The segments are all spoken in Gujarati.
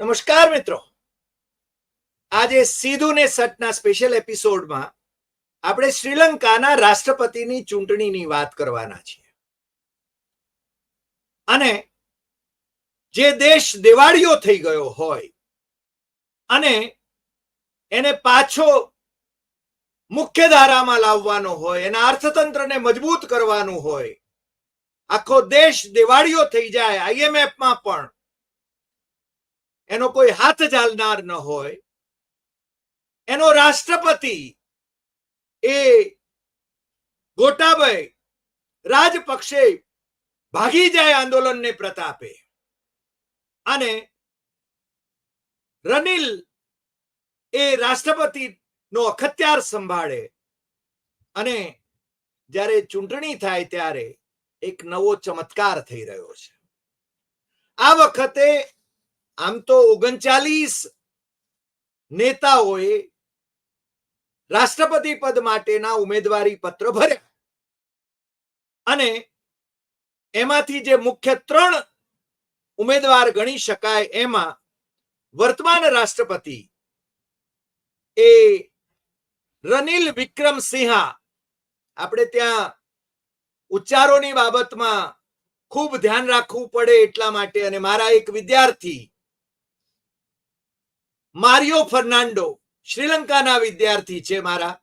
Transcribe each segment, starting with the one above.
નમસ્કાર મિત્રો. આજે સીધું ને સટના સ્પેશિયલ એપિસોડમાં આપણે શ્રીલંકાના રાષ્ટ્રપતિની ચૂંટણીની વાત કરવાના છીએ. અને જે દેશ દેવાળીઓ થઈ ગયો હોય અને એને પાછો મુખ્ય ધારામાં લાવવાનો હોય, એના અર્થતંત્રને મજબૂત કરવાનું હોય, આખો દેશ દેવાળીઓ થઈ જાય આઈએમએફમાં પણ એનો કોઈ હાથ ચાલનાર ન હોય. એનો રાષ્ટ્રપતિ એ ગોટાભાઈ રાજપક્ષે ભાગી જાય આંદોલનને પ્રતાપે. અને રનિલ એ રાષ્ટ્રપતિ નો અખત્યાર સંભાળે. અને જ્યારે ચૂંટણી થાય ત્યારે એક નવો ચમત્કાર થઈ રહ્યો છે. આ વખતે આમ તો ઓગણચાલીસ નેતાઓએ રાષ્ટ્રપતિ પદ માટેના ઉમેદવારી પત્ર ભર્યા. અને એમાંથી જે મુખ્ય ત્રણ ઉમેદવાર ગણી શકાય એમાં વર્તમાન રાષ્ટ્રપતિ એ રનિલ વિક્રમસિંહા. આપણે ત્યાં ઉચ્ચારોની બાબતમાં ખૂબ ધ્યાન રાખવું પડે એટલા માટે અને મારા એક વિદ્યાર્થી મારિયો ફર્નાન્ડો, શ્રીલંકાના વિદ્યાર્થી છે મારા.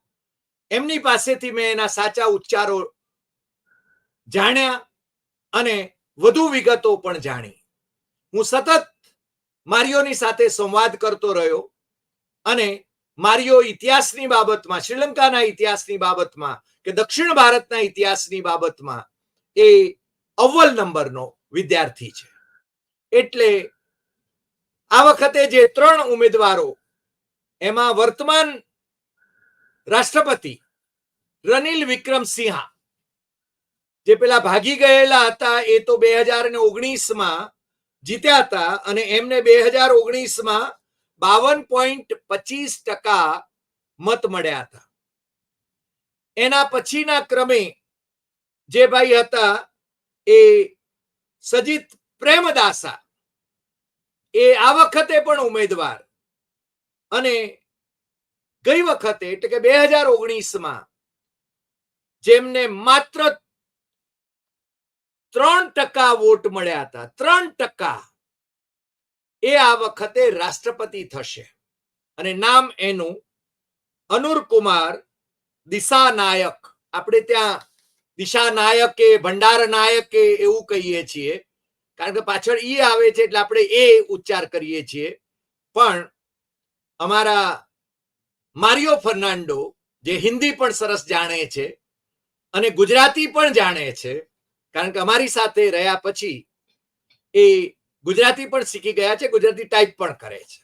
એમની પાસેથી મેં એના સાચા ઉચ્ચારો જાણ્યા અને વધુ વિગતો પણ જાણી. હું સતત મારિયોની સાથે સંવાદ કરતો રહ્યો અને મારિયો ઇતિહાસની બાબતમાં, શ્રીલંકાના ઇતિહાસની બાબતમાં કે દક્ષિણ ભારતના ઇતિહાસની બાબતમાં એ અવ્વલ નંબરનો વિદ્યાર્થી છે. એટલે આ વખતે જે ત્રણ ઉમેદવારો, એમાં વર્તમાન રાષ્ટ્રપતિ રનિલ વિક્રમસિંહા, જે પેલા ભાગી ગયેલા હતા, એ તો બે હજાર ને ઓગણીસમાં જીત્યા હતા અને એમને બે હજાર ઓગણીસમાં બાવન પોઈન્ટ પચીસ ટકા મત મળ્યા હતા. એના પછીના ક્રમે જે ભાઈ હતા, એ સજીત પ્રેમદાસા એ આ વખતે પણ ઉમેદવાર. અને ગઈ વખતે, એટલે કે બે હજાર ઓગણીસમાં, જેમને માત્ર ત્રણ ટકા વોટ મળ્યા હતા, ત્રણ ટકા, એ આ વખતે રાષ્ટ્રપતિ થશે. અને નામ એનું અનુરકુમાર દિશા નાયક આપણે ત્યાં દિશા નાયકે ભંડાર નાયકે એવું કહીએ છીએ. કારણ કે પાછળ ઈ આવે છે એટલે આપણે એ ઉચ્ચાર કરીએ છીએ. પણ અમારા મારિયો ફર્નાન્ડો જે હિન્દી પણ સરસ જાણે છે અને ગુજરાતી પણ જાણે છે, કારણ કે અમારી સાથે રહ્યા પછી એ ગુજરાતી પણ શીખી ગયા છે, ગુજરાતી ટાઈપ પણ કરે છે.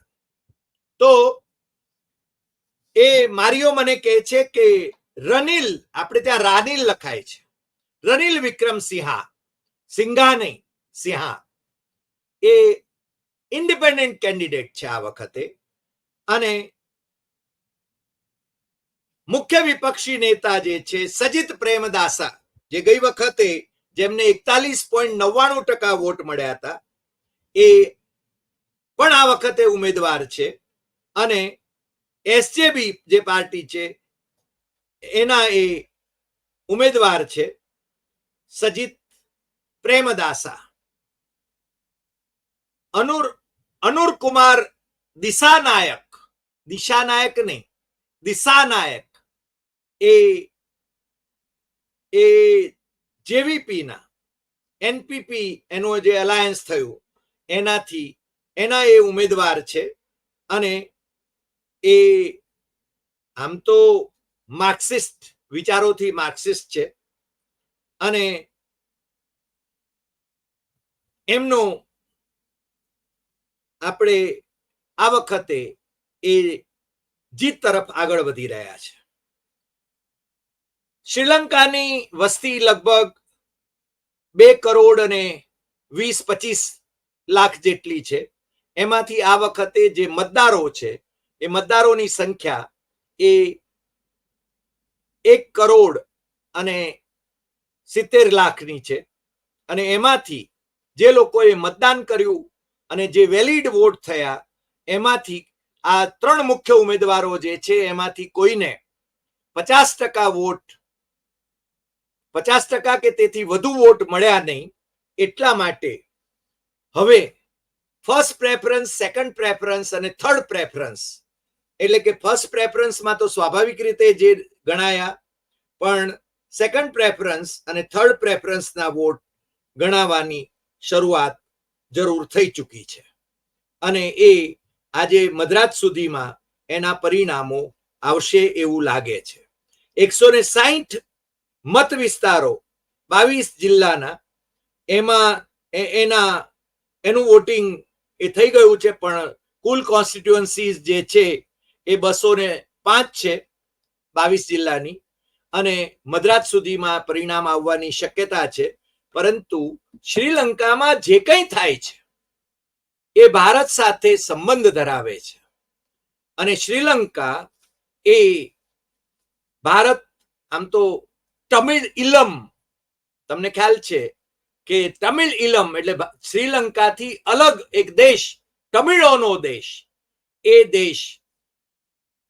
તો એ મારિયો મને કહે છે કે રનિલ, આપણે ત્યાં રાનિલ લખાય છે. રનિલ વિક્રમ સિંહા સિંઘા નહીં. સિંહા, એ ઇન્ડિપેન્ડન્ટ કેન્ડિડેટ છે આ વખતે અને મુખ્ય વિપક્ષી નેતા જે છે સજિત પ્રેમદાસા, જે ગઈ વખતે જેમને એકતાલીસ પોઈન્ટ નવ્વાણું ટકા વોટ મળ્યા હતા, એ પણ આ વખતે ઉમેદવાર છે અને એસજેબી જે પાર્ટી છે એના એ ઉમેદવાર છે સજિત પ્રેમદાસા. અનુર અનુર કુમાર દિશા નાયક દિશા નહીં દિશા નાયક એ એ જેવીપીના, એનપીપી, એનું જે અલાયન્સ થયું, એનાથી, એના એ ઉમેદવાર છે. અને એ, આમ તો માર્ક્સિસ્ટ, વિચારોથી માર્ક્સિસ્ટ છે. અને એમનો આપણે આ વખતે એ જીત તરફ આગળ વધી રહ્યા છે. શ્રીલંકાની વસ્તી લગભગ બે કરોડ અને વીસ પચીસ લાખ જેટલી છે. એમાંથી આ વખતે જે મતદારો છે, એ મતદારોની સંખ્યા એ એક કરોડ અને સિત્તેર લાખની છે. અને એમાંથી જે લોકોએ મતદાન કર્યું અને જે વેલિડ વોટ થયા, એમાંથી આ ત્રણ મુખ્ય ઉમેદવારો જે છે, એમાંથી કોઈને પચાસ ટકા વોટ પચાસ ટકા કે તેથી વધુ વોટ મળ્યા નહીં, એટલા માટે હવે ફર્સ્ટ પ્રેફરન્સ સેકન્ડ પ્રેફરન્સ અને થર્ડ પ્રેફરન્સ એટલે કે ફર્સ્ટ પ્રેફરન્સમાં તો સ્વાભાવિક રીતે જે ગણાયા, પણ સેકન્ડ પ્રેફરન્સ અને થર્ડ પ્રેફરન્સના વોટ ગણાવવાની શરૂઆત જરૂર થઈ ચૂકી છે. અને એ આજે મદ્રાસ સુધીમાં એના પરિણામો આવશે એવું લાગે છે. એકસો ને સાહીઠ મત વિસ્તારો બાવીસ જિલ્લાના એમાં એના, એનું વોટિંગ એ થઈ ગયું છે, પણ કુલ કોન્સ્ટિટ્યુઅન્સીઝ જે છે એ બસો ને પાંચ છે બાવીસ જિલ્લાની. અને મદ્રાસ સુધીમાં પરિણામ આવવાની શક્યતા છે પરંતુ શ્રીલંકામાં જે કંઈ થાય છે, એ ભારત સાથે સંબંધ ધરાવે છે. અને શ્રીલંકા એ ભારત, આમ તો તમિળ ઇલમ તમને ખ્યાલ છે કે તમિળ ઇલમ એટલે શ્રીલંકાથી અલગ એક દેશ, તમિળોનો દેશ. એ દેશ,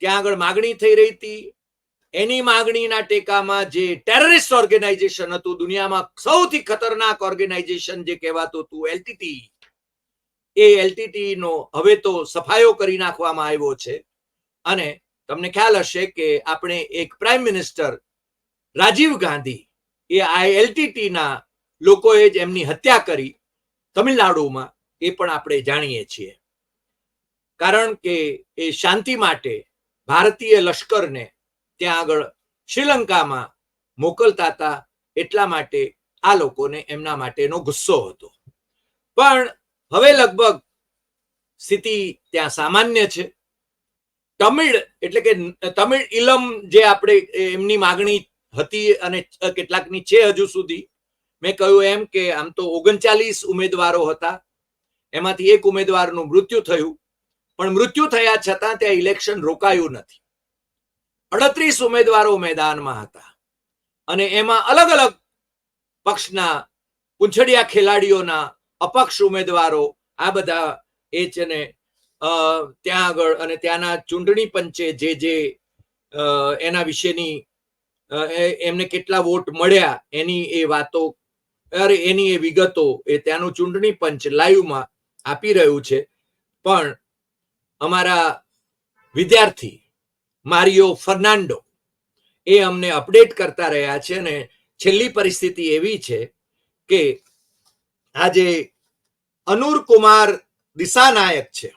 ત્યાં આગળ માગણી થઈ રહી હતી એની માગણીના ટેકામાં જે ટેરરિસ્ટ ઓર્ગેનાઇઝેશન હતું, દુનિયામાં સૌથી ખતરનાક ઓર્ગેનાઇઝેશન જે કહેવાતું હતું એલટીટી એ એલટીટી નો હવે તો સફાયો કરી નાખવામાં આવ્યો છે. અને તમને ખ્યાલ હશે કે આપણે એક પ્રાઇમ મિનિસ્ટર રાજીવ ગાંધી એ આ એલટીટી ના લોકોએ જ એમની હત્યા કરી. તમિલનાડુમાં એ પણ આપણે જાણીએ છીએ. કારણ કે એ શાંતિ માટે ભારતીય લશ્કરને ત્યાં આગળ શ્રીલંકામાં મોકલતા હતા એટલા માટે આ લોકોને એમના માટેનો ગુસ્સો હતો. પણ હવે લગભગ સ્થિતિ ત્યાં સામાન્ય છે. તમિળ એટલે કે તમિળ ઇલમ જે આપણે એમની માગણી હતી અને કેટલાકની છે હજુ સુધી, મેં કહ્યું એમ કે આમ તો ઓગણચાલીસ ઉમેદવારો હતા. એમાંથી એક ઉમેદવારનું મૃત્યુ થયું. પણ મૃત્યુ થયા છતાં ત્યાં ઇલેક્શન રોકાયું નથી. અડત્રીસ ઉમેદવારો મેદાનમાં હતા. અને એમાં અલગ અલગ પક્ષના પૂંછડિયા ખેલાડીઓના અપક્ષ ઉમેદવારો આ બધા એ છે ને ત્યાં આગળ અને ત્યાંના ચૂંટણી પંચે જે જે એના વિશેની એમને કેટલા વોટ મળ્યા એની એ વાતો, અરે, એની એ વિગતો એ ત્યાંનું ચૂંટણી પંચ લાઈવમાં આપી રહ્યું છે. પણ અમારા વિદ્યાર્થી મારિયો ફર્નાન્ડો. એ અમને અપડેટ કરતા રહ્યા છે અને છેલ્લી પરિસ્થિતિ એવી છે કે આજે અનુર કુમાર દિશાનાયક છે.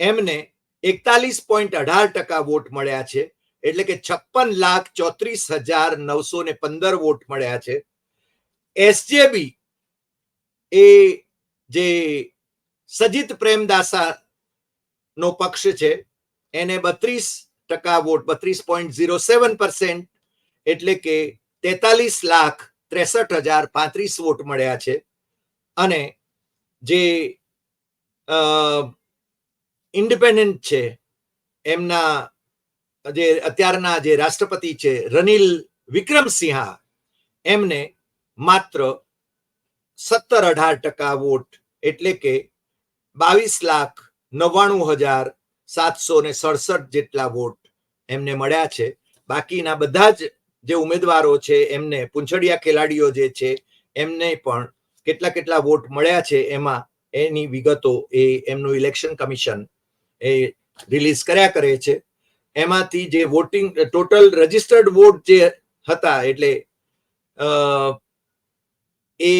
એમને એકતાલીસ પોઈન્ટ અઢાર ટકા વોટ મળ્યા છે, એટલે કે છપ્પન લાખ ચોત્રીસ હજાર નવસો ને પંદર વોટ મળ્યા છે. એસજેબી એ જે સજિત પ્રેમદાસા નો પક્ષ છે, એને બત્રીસ ટકા વોટ, બત્રીસ પોઈન્ટ ઝીરો સેવન પર્સેન્ટ એટલે કે તેતાલીસ લાખ ત્રેસઠ હજાર પાંત્રીસ વોટ મળ્યા છે. અને જે ઇન્ડિપેન્ડન્ટ છે, એમના જે અત્યારના જે રાષ્ટ્રપતિ છે, રનિલ વિક્રમસિંહા, એમને માત્ર સત્તર અઢાર ટકા વોટ, એટલે કે બાવીસ લાખ નવ્વાણું હજાર સાતસો ને સડસઠ જેટલા વોટ એમને મળ્યા છે. બાકીના બધા જ જે ઉમેદવારો છે, એમને પૂંછડિયા ખેલાડીઓ જે છે, એમને પણ કેટલા કેટલા વોટ મળ્યા છે, એમાં એની વિગતો એ એમનું ઇલેક્શન કમિશન એ રિલીઝ કર્યા કરે છે. એમાંથી જે વોટિંગ, ટોટલ રજિસ્ટર્ડ વોટ જે હતા, એટલે એ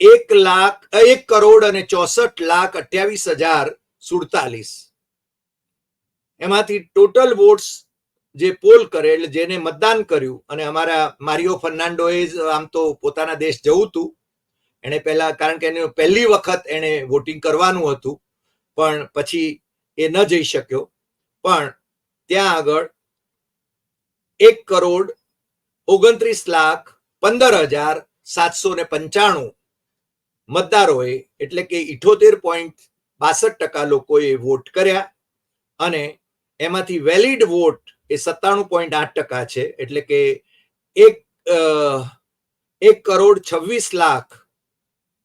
એક લાખ, એક કરોડ અને ચોસઠ લાખ અઠ્યાવીસ હજાર સુડતાલીસ એમાંથી ટોટલ વોટ્સ જે પોલ કરે, એટલે જેને મતદાન કર્યું, અને અમારા મારિયો ફર્નાન્ડોએ જ આમ તો પોતાના દેશ જવું હતું એને પહેલા, કારણ કે એને પહેલી વખત એને વોટિંગ કરવાનું હતું, પણ પછી એ ન જઈ શક્યો. પણ ત્યાં આગળ એક કરોડ ઓગણત્રીસ લાખ પંદર હજાર સાતસો ને પંચાણું મતદારોએ, એટલે કે ઇઠોતેર પોઈન્ટ બાસઠ ટકા લોકોએ વોટ કર્યા, અને એમાંથી વેલિડ વોટ એ સત્તાણું પોઈન્ટ આઠ ટકા છે. એટલે કે એક એક કરોડ છવ્વીસ લાખ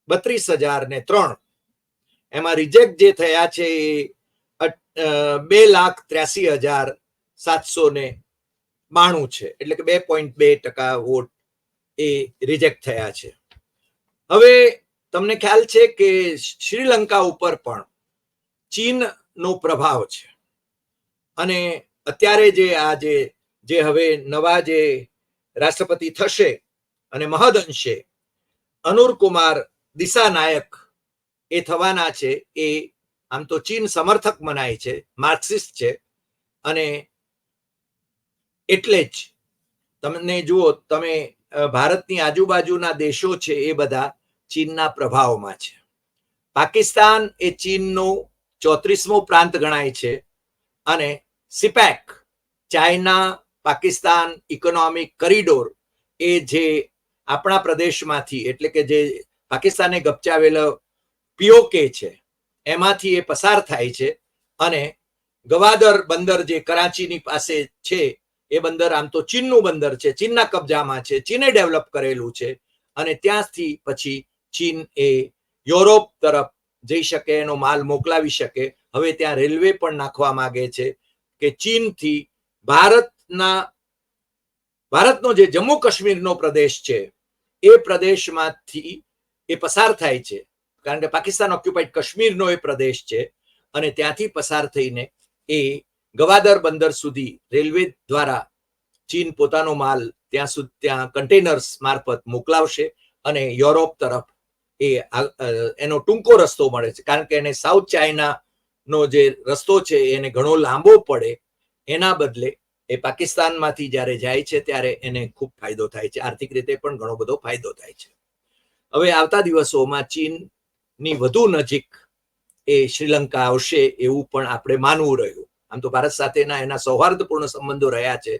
બત્રીસ હજાર ને ત્રણ. એમાં રિજેક્ટ જે થયા છે એ બે લાખ ત્ર્યાસી હજાર સાતસો ને બાણું છે. એટલે કે બે પોઈન્ટ બે ટકા વોટ એ રિજેક્ટ થયા છે. હવે તમને ખ્યાલ છે કે શ્રીલંકા ઉપર પણ ચીનનો પ્રભાવ છે. અને અત્યારે જે આ જે જે હવે નવા જે રાષ્ટ્રપતિ થશે અને મહદઅંશે અનુરકુમાર દિશા નાયક એ થવાના છે, એ આમ તો ચીન સમર્થક મનાય છે, માર્ક્સિસ્ટ છે, અને એટલે જ તમને જુઓ, તમે ભારતની આજુબાજુના દેશો છે એ બધા ચીનના પ્રભાવમાં છે. પાકિસ્તાન એ ચીનનું ચોત્રીસમો પ્રાંત ગણાય છે અને CPEC, China Pakistan economic corridor એ જે આપણા પ્રદેશમાંથી, એટલે કે જે પાકિસ્તાને ગપચાવેલો પીઓકે છે, એમાંથી એ પસાર થાય છે અને ગવાદર બંદર જે કરાચીની પાસે છે, એ બંદર આમ તો ચીનનું બંદર છે, ચીનના કબજામાં છે, ચીને ડેવલપ કરેલું છે અને ત્યાંથી પછી ચીન એ યુરોપ તરફ જઈ શકે, એનો માલ મોકલાવી શકે, હવે ત્યાં રેલવે પણ નાખવા માંગે છે. કે ચીનથી ભારતના, ભારતનો જે જમ્મુ કાશ્મીરનો પ્રદેશ છે, એ પ્રદેશમાંથી એ પસાર થાય છે. કારણ કે પાકિસ્તાન ઓક્યુપાઈડ કાશ્મીરનો એ પ્રદેશ છે અને ત્યાંથી પસાર થઈને એ ગવાદર બંદર સુધી રેલવે દ્વારા ચીન પોતાનો માલ ત્યાં સુધી, ત્યાં કન્ટેનર્સ મારફત મોકલાવશે અને યુરોપ તરફ એ એનો ટૂંકો રસ્તો મળે છે. કારણ કે એને સાઉથ ચાઇના નો જે રસ્તો છે એને ઘણો લાંબો પડે, એના બદલે એ પાકિસ્તાનમાંથી જ્યારે જાય છે ત્યારે એને ખૂબ ફાયદો થાય છે. આર્થિક રીતે પણ ઘણો બધો ફાયદો થાય છે. હવે આવતા દિવસોમાં ચીનની વધુ નજીક એ શ્રીલંકા આવશે એવું પણ આપણે માનવું રહ્યું. આમ તો ભારત સાથેના એના સૌહાર્દપૂર્ણ સંબંધો રહ્યા છે,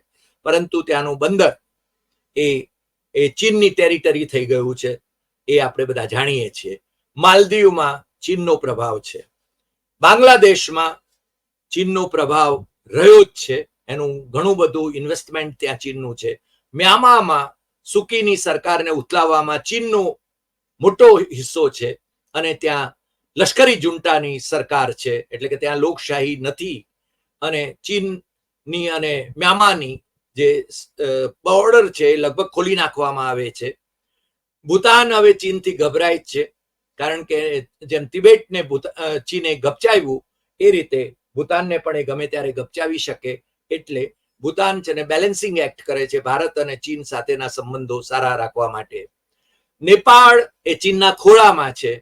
પરંતુ ત્યાંનું બંદર એ એ ચીનની ટેરિટરી થઈ ગયું છે, એ આપણે બધા જાણીએ છીએ. માલદીવમાં ચીનનો પ્રભાવ છે. બાંગ્લાદેશમાં ચીનનો પ્રભાવ રહ્યો જ છે. એનું ઘણું બધું ઇન્વેસ્ટમેન્ટ ત્યાં ચીનનું છે. મ્યામામાં સુકીની સરકારને ઉથલાવવામાં ચીનનો મોટો હિસ્સો છે અને ત્યાં લશ્કરી જુંટાની સરકાર છે. એટલે કે ત્યાં લોકશાહી નથી અને ચીનની અને મ્યામાની જે બોર્ડર છે એ લગભગ ખોલી નાખવામાં આવે છે. ભૂતાન હવે ચીનથી ગભરાય છે. કારણ કે જેમ તિબેટને ચીને ગપચાવ્યું, એ રીતે ભૂતાનને પણ એ ગમે ત્યારે ગપચાવી શકે એટલે ભૂતાન છે ને બેલેન્સિંગ એક્ટ કરે છે ભારત અને ચીન સાથેના સંબંધો સારા રાખવા માટે. નેપાળ એ ચીનના ખોળામાં છે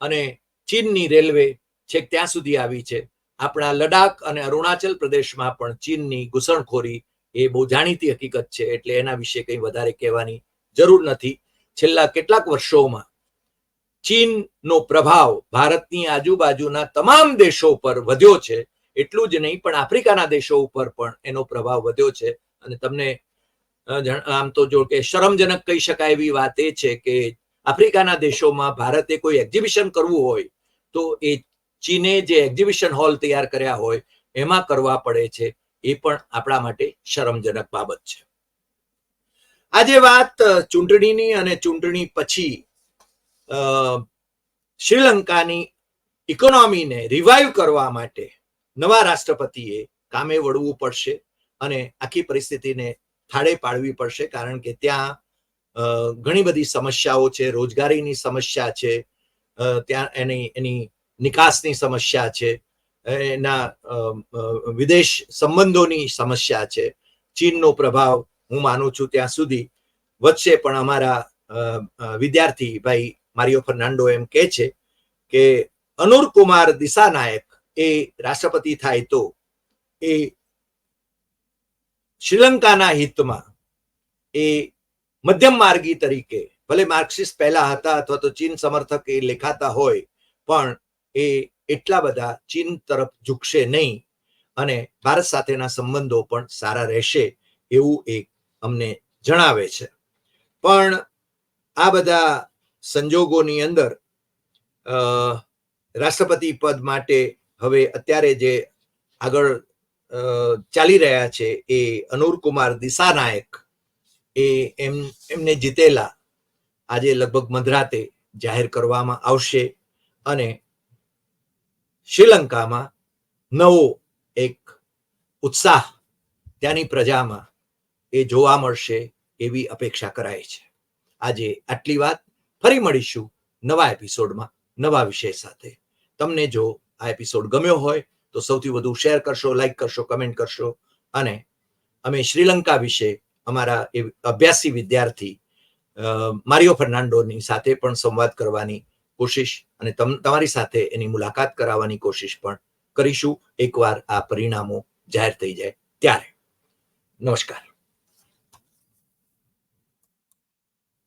અને ચીનની રેલવે છેક ત્યાં સુધી આવી છે. આપણા લડાખ અને અરુણાચલ પ્રદેશમાં પણ ચીનની ઘૂસણખોરી એ બહુ જાણીતી હકીકત છે એટલે એના વિશે કંઈ વધારે કહેવાની જરૂર નથી. છેલ્લા કેટલાક વર્ષોમાં ચીનનો પ્રભાવ ભારતની આજુબાજુના તમામ દેશો પર વધ્યો છે, એટલું જ નહીં, પણ આફ્રિકાના દેશો ઉપર પણ એનો પ્રભાવ વધ્યો છે. અને તમને આમ તો જો કે શરમજનક કહી શકાય એવી વાત એ છે કે આફ્રિકાના દેશોમાં ભારતે કોઈ એક્ઝિબિશન કરવું હોય, તો એ ચીને જે એક્ઝિબિશન હોલ તૈયાર કર્યા હોય, એમાં કરવા પડે છે. એ પણ આપણા માટે શરમજનક બાબત છે. આજે વાત ચૂંટણીની અને ચૂંટણી પછી શ્રીલંકાની ઇકોનોમીને રિવાઈવ કરવા માટે નવા રાષ્ટ્રપતિએ કામે વળવું પડશે અને આખી પરિસ્થિતિને થાળે પાડવી પડશે કારણ કે ત્યાં ઘણી બધી સમસ્યાઓ છે, રોજગારીની સમસ્યા છે ત્યાં એની એની નિકાસની સમસ્યા છે એના વિદેશ સંબંધોની સમસ્યા છે. ચીનનો પ્રભાવ હું માનું છું ત્યાં સુધી વધશે પણ અમારા વિદ્યાર્થી ભાઈ મારિયો ફર્નાન્ડો એમ કહે છે કે અનુરકુમાર દિશાનાયક એ રાષ્ટ્રપતિ થાય તો એ શ્રીલંકાના હિતમાં એ મધ્યમ માર્ગી તરીકે, ભલે માર્ક્સિસ્ટ પહેલા હતા અથવા તો ચીન સમર્થક એ લેખાતા હોય, પણ એ એટલા બધા ચીન તરફ ઝૂકશે નહીં અને ભારત સાથેના સંબંધો પણ સારા રહેશે એવું એક અમને જણાવે છે. પણ આ બધા સંજોગોની અંદર રાષ્ટ્રપતિ પદ માટે હવે અત્યારે જે આગળ ચાલી રહ્યા છે એ અનુરકુમાર કુમાર દિશાનાયક એ એમ, એમને જીતેલા આજે લગભગ મધરાતે જાહેર કરવામાં આવશે અને શ્રીલંકામાં નવો એક ઉત્સાહ ત્યાંની પ્રજામાં એ જોવા મળશે એવી અપેક્ષા કરાય છે. આજે આટલી વાત. ફરી મળીશું નવા એપિસોડમાં, નવા વિષય સાથે. તમને જો આ એપિસોડ ગમ્યો હોય, તો સૌથી વધુ શેર કરશો, લાઈક કરશો, કમેન્ટ કરશો અને અમે શ્રીલંકા વિશે અમારા એ અભ્યાસી વિદ્યાર્થી મારિયો ફર્નાન્ડોની સાથે પણ સંવાદ કરવાની કોશિશ અને તમ, તમારી સાથે એની મુલાકાત કરાવવાની કોશિશ પણ કરીશું. એકવાર આ પરિણામો જાહેર થઈ જાય ત્યારે. નમસ્કાર.